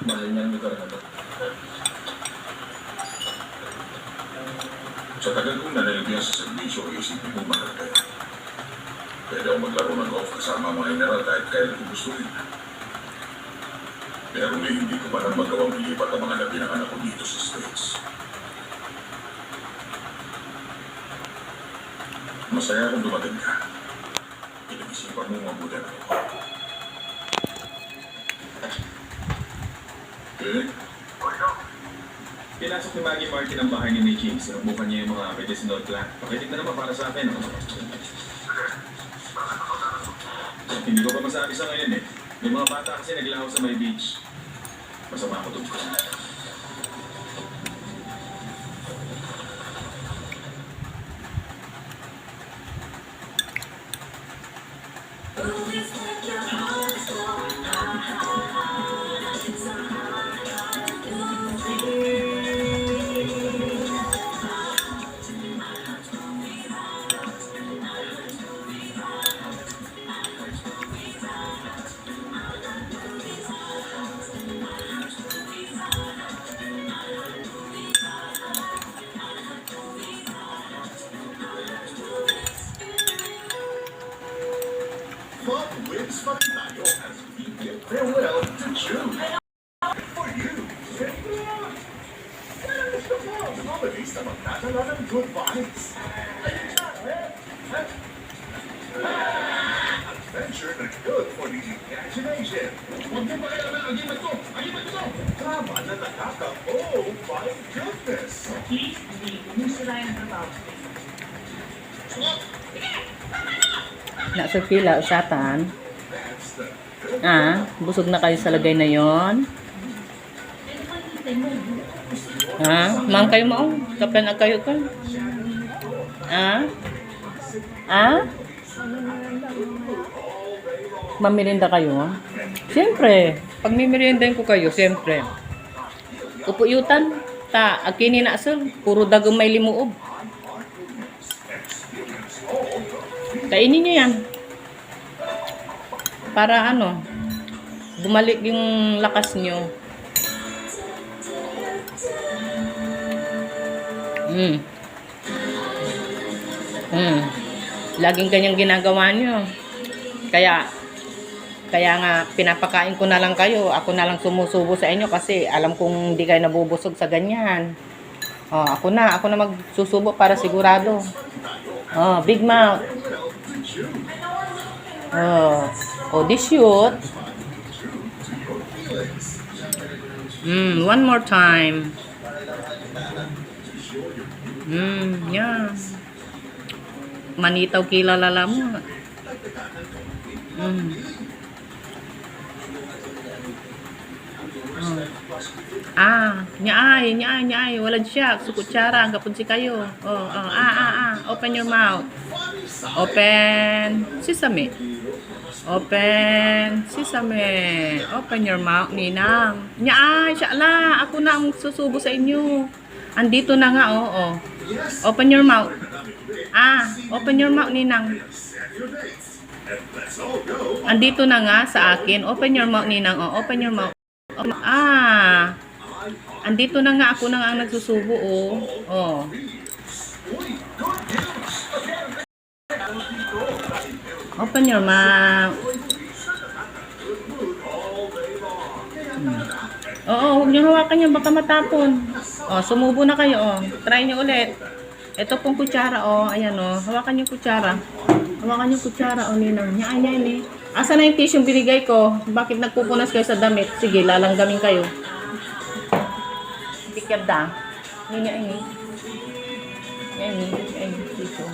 Malinyan mo talaga. Sa tagal kong nanalagyan sa serbisyo, isipin mo mahalaga yan. Pwede ako maglaro ng golf kasama mga general kahit kailan ko gusto rin. Pero may hindi ko pa magawang ilipat ang mga labi anak ko dito sa States. Masaya akong dumating ka. Pinag-isipan mo mabuti na ako. Pinasok ni Maggie Martin ang bahay ni Mickey. Sinubukan niya yung mga medicinal plant. Pakinig na naman para sa akin. oh. Hindi ko pa masabi sa ngayon eh. May mga bata kasi naglaho sa may beach. Masama ako doon. Adventure na good for the imagination. Huwag mo pa kailangan ang agimat ko! Agimat ko! Drama na nakaka, oh my goodness. Please, hindi. Humusira yung trabaho. Na sa pila, usatan. That's the Ah, busog na kayo sa lagay na yon. Ha? Mang kayo mo? Kapan na kayo ka? Ha? Ha? Mamirinda kayo? ha? Siyempre. Pag mimirindahin ko kayo, siyempre. Upuyutan. Ta, akini na sir. Puro dagang may limuob. Kainin nyo yan. Para ano, bumalik yung lakas nyo. Mm. Mm. Laging ganyang ginagawa nyo. Kaya, kaya nga, pinapakain ko na lang kayo. Ako na lang sumusubo sa inyo kasi alam kong hindi kayo nabubusog sa ganyan. Oh, ako na, ako na magsusubo para sigurado. Oh, big mouth. Oh, oh, this shoot. Mm, one more time. Mm, yeah. Manitaw kilala mo. Mm. Ah, nyaay, nyaay, nyaay. Walang siya. Sukutsara. Ang kapun si kayo. Oh, oh, ah, ah, ah. Open your mouth. Open. Sesame. Open. Sesame. Open your mouth, Ninang. Nyaay, siya la. Ako na ang susubo sa inyo. Andito na nga, oh, oh. Open your mouth. Ah, open your mouth, Ninang. Andito na nga sa akin. Open your mouth, Ninang. Oh, open your mouth. Ah. Andito na nga ako na nga ang nagsusubo, oh. Oh. Open your mouth. Hmm. Oo, huwag niyo hawakan yan, baka matapon. Oh, sumubo na kayo, oh. Try niyo ulit. Ito pong kutsara, oh. Ayan, oh. Hawakan yung kutsara. Hawakan yung kutsara, oh, ninang. Yan, yan, eh. Asa na yung tissue binigay ko? Bakit nagpupunas kayo sa damit? Sige, lalanggamin kayo. Bikab da. Ninya ini. Yan, ini. Yan, tissue.